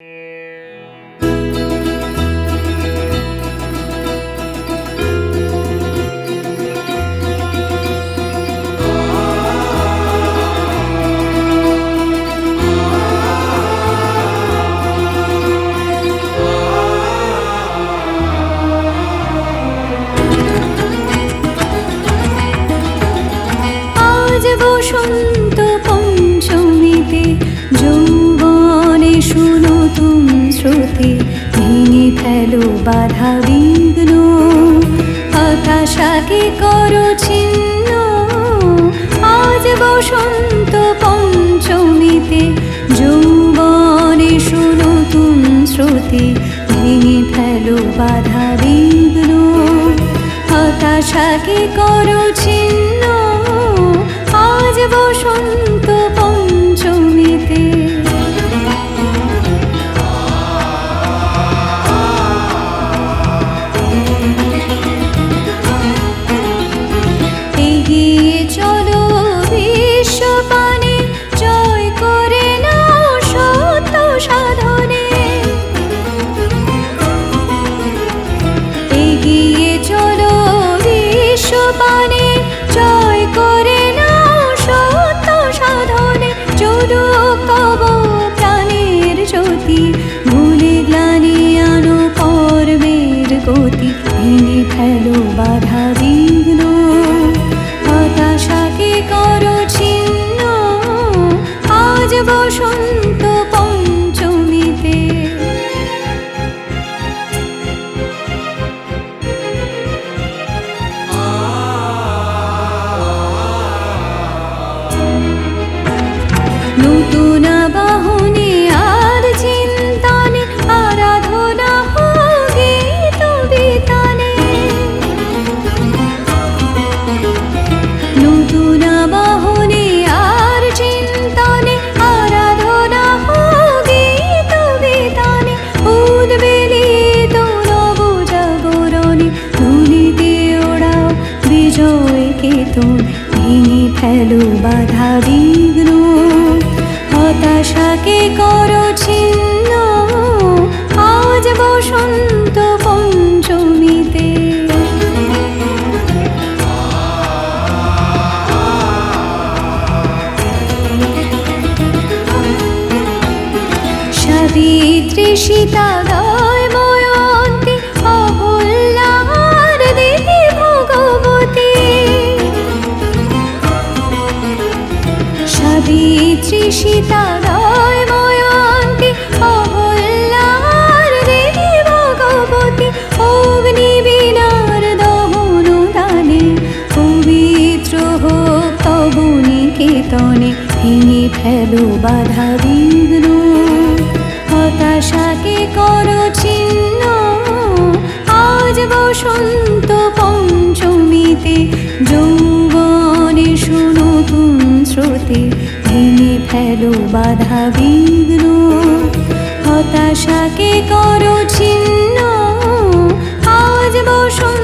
আজ শ্রুতি ভেঙে ফেলো বাধা বিঘ্ন। হতাশাকে করো ছিন্ন। আজ বসন্ত পঞ্চমীতে যৌবনে শুনো তুম শ্রুতি ভেঙে ফেলো বাধা বিঘ্ন। হতাশাকে করো ছিন্ন। by ফেলো বাধা বিঘ্ন হতাশাকে করো ছিন্ন আজ বসন্ত পঞ্চমীতে। সাবিত্রী সীতাদয় সাবিত্রী সীতাদয় ময়ন্তী অহল্যার দেবী ভগবতী, অগ্নি বিনার দহন দানে পবিত্র হোক তব নিকেতনে, ভেঙে ফেলো বাধা বিঘ্ন। হতাশাকে করো ছিন্ন আজ বসন্ত পঞ্চমীতে, যৌবনে শুনো তুম শ্রুতি ফেলো বাধা বিঘ্ন হতাশাকে করো ছিন্ন। আজ বসন্ত